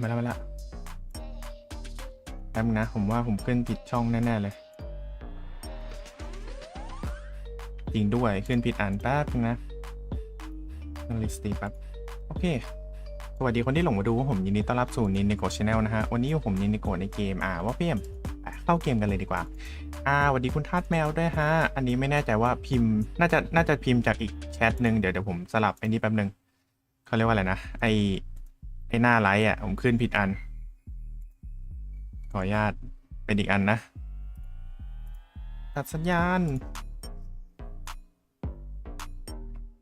มาแล้วมาแล้วแป๊บนะ ผมว่าผมขึ้นผิดช่องแน่ ๆ เลย จริงด้วยขึ้นผิดอ่านแป๊บนึงนะต้องลิสตีแป๊บ โอเค สวัสดีคนที่หลงมาดูผมยินดีต้อนรับสู่นินนิโกชาแนลนะฮะ วันนี้อยู่ผมนินนิโกในเกมอ่าว่าเพียมอะเข้าเกมกันเลยดีกว่า อ่าสวัสดีคุณทาสแมวด้วยฮะ อันนี้ไม่แน่ใจว่าพิมพ์ น่าจะ น่าจะพิมพ์จากอีกแชทหนึ่งเดี๋ยวเดี๋ยวผมสลับไอ้นี่แป๊บหนึ่งเขาเรียกว่าอะไรนะ ไอ ไอหน้าไลท์อะ ผมขึ้นผิดอัน ขออนุญาตเป็นอีกอันนะ ตัดสัญญาณ